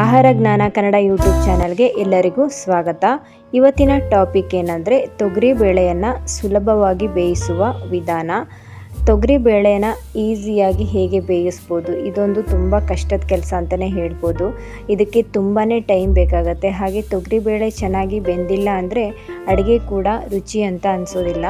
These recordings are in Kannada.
ಆಹಾರ ಜ್ಞಾನ ಕನ್ನಡ ಯೂಟ್ಯೂಬ್ ಚಾನಲ್ಗೆ ಎಲ್ಲರಿಗೂ ಸ್ವಾಗತ. ಇವತ್ತಿನ ಟಾಪಿಕ್ ಏನಂದರೆ ತೊಗರಿ ಬೇಳೆಯನ್ನು ಸುಲಭವಾಗಿ ಬೇಯಿಸುವ ವಿಧಾನ. ತೊಗರಿ ಬೇಳೆನ ಈಸಿಯಾಗಿ ಹೇಗೆ ಬೇಯಿಸ್ಬೋದು? ಇದೊಂದು ತುಂಬ ಕಷ್ಟದ ಕೆಲಸ ಅಂತಲೇ ಹೇಳ್ಬೋದು. ಇದಕ್ಕೆ ತುಂಬಾ ಟೈಮ್ ಬೇಕಾಗತ್ತೆ. ಹಾಗೆ ತೊಗರಿ ಬೇಳೆ ಚೆನ್ನಾಗಿ ಬೆಂದಿಲ್ಲ ಅಂದರೆ ಅಡುಗೆ ಕೂಡ ರುಚಿ ಅಂತ ಅನಿಸೋದಿಲ್ಲ.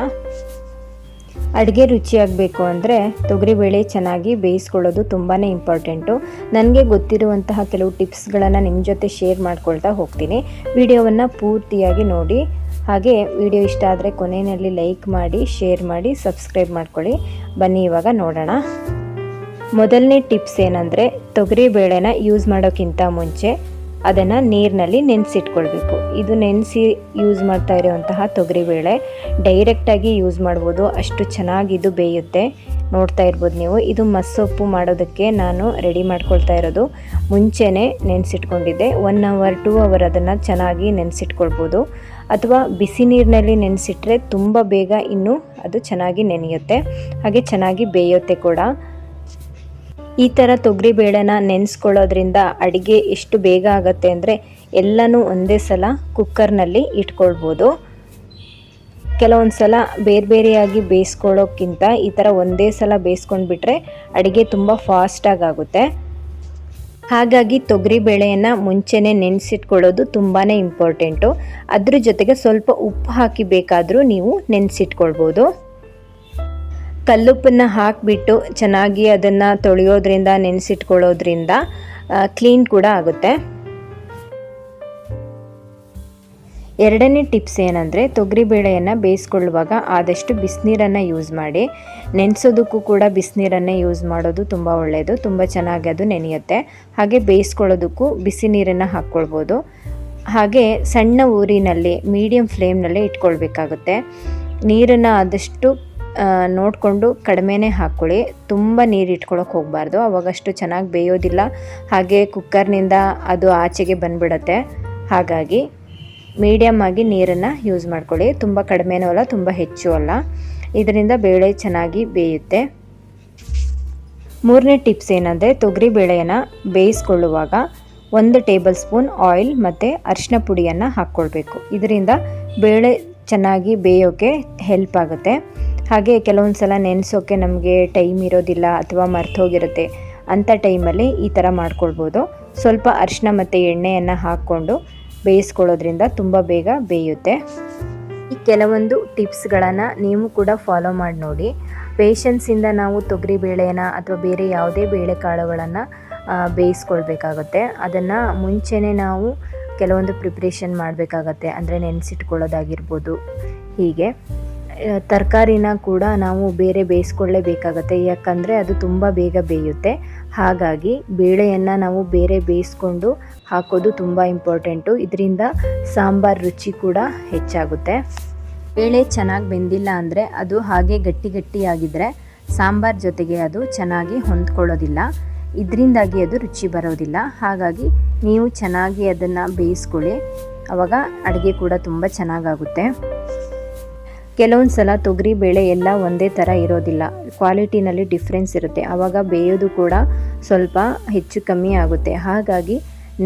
ಅಡುಗೆ ರುಚಿಯಾಗಬೇಕು ಅಂದರೆ ತೊಗರಿಬೇಳೆ ಚೆನ್ನಾಗಿ ಬೇಯಿಸ್ಕೊಳ್ಳೋದು ತುಂಬಾ ಇಂಪಾರ್ಟೆಂಟು ನನಗೆ ಗೊತ್ತಿರುವಂತಹ ಕೆಲವು ಟಿಪ್ಸ್ಗಳನ್ನು ನಿಮ್ಮ ಜೊತೆ ಶೇರ್ ಮಾಡ್ಕೊಳ್ತಾ ಹೋಗ್ತೀನಿ. ವಿಡಿಯೋವನ್ನು ಪೂರ್ತಿಯಾಗಿ ನೋಡಿ. ಹಾಗೆ ವಿಡಿಯೋ ಇಷ್ಟ ಆದರೆ ಕೊನೆಯಲ್ಲಿ ಲೈಕ್ ಮಾಡಿ ಶೇರ್ ಮಾಡಿ ಸಬ್ಸ್ಕ್ರೈಬ್ ಮಾಡ್ಕೊಳ್ಳಿ. ಬನ್ನಿ ಇವಾಗ ನೋಡೋಣ. ಮೊದಲನೇ ಟಿಪ್ಸ್ ಏನಂದರೆ ತೊಗರಿ ಬೇಳೆನ ಯೂಸ್ ಮಾಡೋಕ್ಕಿಂತ ಮುಂಚೆ ಅದನ್ನು ನೀರಿನಲ್ಲಿ ನೆನೆಸಿಟ್ಕೊಳ್ಬೇಕು. ಇದು ನೆನೆಸಿ ಯೂಸ್ ಮಾಡ್ತಾ ಇರುವಂತಹ ತೊಗರಿಬೇಳೆ ಡೈರೆಕ್ಟಾಗಿ ಯೂಸ್ ಮಾಡ್ಬೋದು. ಅಷ್ಟು ಚೆನ್ನಾಗಿ ಇದು ಬೇಯುತ್ತೆ. ನೋಡ್ತಾ ಇರ್ಬೋದು ನೀವು. ಇದು ಮಸ್ಸೊಪ್ಪು ಮಾಡೋದಕ್ಕೆ ನಾನು ರೆಡಿ ಮಾಡ್ಕೊಳ್ತಾ ಇರೋದು. ಮುಂಚೆನೇ ನೆನೆಸಿಟ್ಕೊಂಡಿದ್ದೆ. ಒನ್ ಅವರ್ ಟೂ ಅವರ್ ಅದನ್ನು ಚೆನ್ನಾಗಿ ನೆನೆಸಿಟ್ಕೊಳ್ಬೋದು. ಅಥವಾ ಬಿಸಿ ನೀರಿನಲ್ಲಿ ನೆನೆಸಿಟ್ರೆ ತುಂಬ ಬೇಗ ಇನ್ನೂ ಅದು ಚೆನ್ನಾಗಿ ನೆನೆಯುತ್ತೆ. ಹಾಗೆ ಚೆನ್ನಾಗಿ ಬೇಯುತ್ತೆ ಕೂಡ. ಈ ಥರ ತೊಗರಿ ಬೇಳೆನ ನೆನೆಸ್ಕೊಳ್ಳೋದ್ರಿಂದ ಅಡುಗೆ ಎಷ್ಟು ಬೇಗ ಆಗುತ್ತೆ ಅಂದರೆ ಎಲ್ಲನೂ ಒಂದೇ ಸಲ ಕುಕ್ಕರ್ನಲ್ಲಿ ಇಟ್ಕೊಳ್ಬೋದು. ಕೆಲವೊಂದು ಸಲ ಬೇರೆ ಬೇರೆಯಾಗಿ ಬೇಯಿಸ್ಕೊಳ್ಳೋಕ್ಕಿಂತ ಈ ಥರ ಒಂದೇ ಸಲ ಬೇಯಿಸ್ಕೊಂಡ್ಬಿಟ್ರೆ ಅಡುಗೆ ತುಂಬ ಫಾಸ್ಟಾಗಿ ಆಗುತ್ತೆ. ಹಾಗಾಗಿ ತೊಗರಿ ಬೇಳೆಯನ್ನು ಮುಂಚೆನೇ ನೆನೆಸಿಟ್ಕೊಳ್ಳೋದು ತುಂಬಾ ಇಂಪಾರ್ಟೆಂಟು ಅದ್ರ ಜೊತೆಗೆ ಸ್ವಲ್ಪ ಉಪ್ಪು ಹಾಕಿ ಬೇಕಾದರೂ ನೀವು ನೆನೆಸಿಟ್ಕೊಳ್ಬೋದು. ಕಲ್ಲುಪ್ಪನ್ನು ಹಾಕಿಬಿಟ್ಟು ಚೆನ್ನಾಗಿ ಅದನ್ನು ತೊಳೆಯೋದ್ರಿಂದ, ನೆನೆಸಿಟ್ಕೊಳ್ಳೋದ್ರಿಂದ ಕ್ಲೀನ್ ಕೂಡ ಆಗುತ್ತೆ. ಎರಡನೇ ಟಿಪ್ಸ್ ಏನಂದರೆ ತೊಗರಿಬೇಳೆಯನ್ನು ಬೇಯಿಸ್ಕೊಳ್ಳುವಾಗ ಆದಷ್ಟು ಬಿಸಿನೀರನ್ನು ಯೂಸ್ ಮಾಡಿ. ನೆನೆಸೋದಕ್ಕೂ ಕೂಡ ಬಿಸಿನೀರನ್ನೇ ಯೂಸ್ ಮಾಡೋದು ತುಂಬ ಒಳ್ಳೆಯದು ತುಂಬ ಚೆನ್ನಾಗಿ ಅದು ನೆನೆಯುತ್ತೆ. ಹಾಗೆ ಬೇಯಿಸ್ಕೊಳ್ಳೋದಕ್ಕೂ ಬಿಸಿ ನೀರನ್ನು ಹಾಕ್ಕೊಳ್ಬೋದು. ಹಾಗೆ ಸಣ್ಣ ಊರಿನಲ್ಲಿ ಮೀಡಿಯಮ್ ಫ್ಲೇಮ್ನಲ್ಲೇ ಇಟ್ಕೊಳ್ಬೇಕಾಗುತ್ತೆ. ನೀರನ್ನು ಆದಷ್ಟು ನೋಡಿಕೊಂಡು ಕಡಿಮೆನೇ ಹಾಕ್ಕೊಳ್ಳಿ. ತುಂಬ ನೀರು ಇಟ್ಕೊಳ್ಳೋಕೆ ಹೋಗಬಾರ್ದು. ಅವಾಗಷ್ಟು ಚೆನ್ನಾಗಿ ಬೇಯೋದಿಲ್ಲ. ಹಾಗೆ ಕುಕ್ಕರ್ನಿಂದ ಅದು ಆಚೆಗೆ ಬಂದ್ಬಿಡತ್ತೆ. ಹಾಗಾಗಿ ಮೀಡಿಯಮ್ ಆಗಿ ನೀರನ್ನು ಯೂಸ್ ಮಾಡ್ಕೊಳ್ಳಿ. ತುಂಬ ಕಡಿಮೆನೂ ಅಲ್ಲ, ತುಂಬ ಹೆಚ್ಚು ಅಲ್ಲ. ಇದರಿಂದ ಬೇಳೆ ಚೆನ್ನಾಗಿ ಬೇಯುತ್ತೆ. ಮೂರನೇ ಟಿಪ್ಸ್ ಏನಂದರೆ, ತೊಗರಿ ಬೇಳೆಯನ್ನು ಬೇಯಿಸ್ಕೊಳ್ಳುವಾಗ ಒಂದು ಟೇಬಲ್ ಸ್ಪೂನ್ ಆಯಿಲ್ ಮತ್ತು ಅರಿಶಿನ ಪುಡಿಯನ್ನು ಹಾಕ್ಕೊಳ್ಬೇಕು. ಇದರಿಂದ ಬೇಳೆ ಚೆನ್ನಾಗಿ ಬೇಯೋಕೆ ಹೆಲ್ಪ್ ಆಗುತ್ತೆ. ಹಾಗೆ ಕೆಲವೊಂದು ಸಲ ನೆನೆಸೋಕ್ಕೆ ನಮಗೆ ಟೈಮ್ ಇರೋದಿಲ್ಲ ಅಥವಾ ಮರ್ತೋಗಿರುತ್ತೆ ಅಂಥ ಟೈಮಲ್ಲಿ ಈ ಥರ ಮಾಡ್ಕೊಳ್ಬೋದು. ಸ್ವಲ್ಪ ಅರಿಶಿನ ಮತ್ತು ಎಣ್ಣೆಯನ್ನು ಹಾಕ್ಕೊಂಡು ಬೇಯಿಸ್ಕೊಳ್ಳೋದ್ರಿಂದ ತುಂಬ ಬೇಗ ಬೇಯುತ್ತೆ. ಈ ಕೆಲವೊಂದು ಟಿಪ್ಸ್ಗಳನ್ನು ನೀವು ಕೂಡ ಫಾಲೋ ಮಾಡಿ ನೋಡಿ. ಪೇಷನ್ಸಿಂದ ನಾವು ತೊಗರಿ ಬೇಳೆನ ಅಥವಾ ಬೇರೆ ಯಾವುದೇ ಬೇಳೆಕಾಳುಗಳನ್ನು ಬೇಯಿಸ್ಕೊಳ್ಬೇಕಾಗತ್ತೆ. ಅದನ್ನು ಮುಂಚೆನೇ ನಾವು ಕೆಲವೊಂದು ಪ್ರಿಪ್ರೇಷನ್ ಮಾಡಬೇಕಾಗತ್ತೆ. ಅಂದರೆ ನೆನೆಸಿಟ್ಕೊಳ್ಳೋದಾಗಿರ್ಬೋದು. ಹೀಗೆ. ತರಕಾರಿನ ಕೂಡ ನಾವು ಬೇರೆ ಬೇಯಿಸ್ಕೊಳ್ಳೇಬೇಕಾಗತ್ತೆ. ಯಾಕಂದರೆ ಅದು ತುಂಬ ಬೇಗ ಬೇಯುತ್ತೆ. ಹಾಗಾಗಿ ಬೇಳೆಯನ್ನು ನಾವು ಬೇರೆ ಬೇಯಿಸ್ಕೊಂಡು ಹಾಕೋದು ತುಂಬ ಇಂಪಾರ್ಟೆಂಟು. ಇದರಿಂದ ಸಾಂಬಾರು ರುಚಿ ಕೂಡ ಹೆಚ್ಚಾಗುತ್ತೆ. ಬೇಳೆ ಚೆನ್ನಾಗಿ ಬೆಂದಿಲ್ಲ ಅಂದರೆ ಅದು ಹಾಗೆ ಗಟ್ಟಿ ಗಟ್ಟಿಯಾಗಿದ್ದರೆ ಸಾಂಬಾರ್ ಜೊತೆಗೆ ಅದು ಚೆನ್ನಾಗಿ ಹೊಂದ್ಕೊಳ್ಳೋದಿಲ್ಲ. ಇದರಿಂದಾಗಿ ಅದು ರುಚಿ ಬರೋದಿಲ್ಲ. ಹಾಗಾಗಿ ನೀವು ಚೆನ್ನಾಗಿ ಅದನ್ನು ಬೇಯಿಸ್ಕೊಳ್ಳಿ. ಆವಾಗ ಅಡುಗೆ ಕೂಡ ತುಂಬ ಚೆನ್ನಾಗಾಗುತ್ತೆ. ಕೆಲವೊಂದು ಸಲ ತೊಗರಿ ಬೇಳೆ ಎಲ್ಲ ಒಂದೇ ಥರ ಇರೋದಿಲ್ಲ. ಕ್ವಾಲಿಟಿನಲ್ಲಿ ಡಿಫ್ರೆನ್ಸ್ ಇರುತ್ತೆ. ಆವಾಗ ಬೇಯೋದು ಕೂಡ ಸ್ವಲ್ಪ ಹೆಚ್ಚು ಕಮ್ಮಿ ಆಗುತ್ತೆ. ಹಾಗಾಗಿ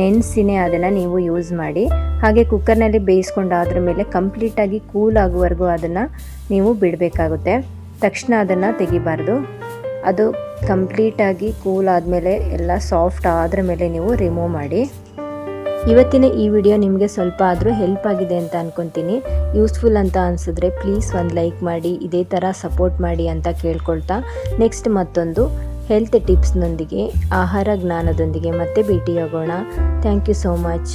ನೆನೆಸಿನೇ ಅದನ್ನು ನೀವು ಯೂಸ್ ಮಾಡಿ. ಹಾಗೆ ಕುಕ್ಕರ್ನಲ್ಲಿ ಬೇಯಿಸ್ಕೊಂಡಾದ್ರ ಮೇಲೆ ಕಂಪ್ಲೀಟಾಗಿ ಕೂಲ್ ಆಗುವವರೆಗೂ ಅದನ್ನು ನೀವು ಬಿಡಬೇಕಾಗುತ್ತೆ. ತಕ್ಷಣ ಅದನ್ನು ತೆಗಿಬಾರ್ದು. ಅದು ಕಂಪ್ಲೀಟಾಗಿ ಕೂಲ್ ಆದಮೇಲೆ ಎಲ್ಲ ಸಾಫ್ಟ್ ಆದ್ರ ಮೇಲೆ ನೀವು ರಿಮೂವ್ ಮಾಡಿ. ಇವತ್ತಿನ ಈ ವಿಡಿಯೋ ನಿಮಗೆ ಸ್ವಲ್ಪ ಆದರೂ ಹೆಲ್ಪ್ ಆಗಿದೆ ಅಂತ ಅಂದ್ಕೊತೀನಿ ಯೂಸ್ಫುಲ್ ಅಂತ ಅನಿಸಿದ್ರೆ ಪ್ಲೀಸ್ ಒಂದು ಲೈಕ್ ಮಾಡಿ, ಇದೇ ಥರ ಸಪೋರ್ಟ್ ಮಾಡಿ ಅಂತ ಕೇಳ್ಕೊಳ್ತಾ. ನೆಕ್ಸ್ಟ್ ಮತ್ತೊಂದು ಹೆಲ್ತ್ ಟಿಪ್ಸ್ನೊಂದಿಗೆ ಆಹಾರ ಜ್ಞಾನದೊಂದಿಗೆ ಮತ್ತೆ ಭೇಟಿಯಾಗೋಣ ಥ್ಯಾಂಕ್ ಯು ಸೋ ಮಚ್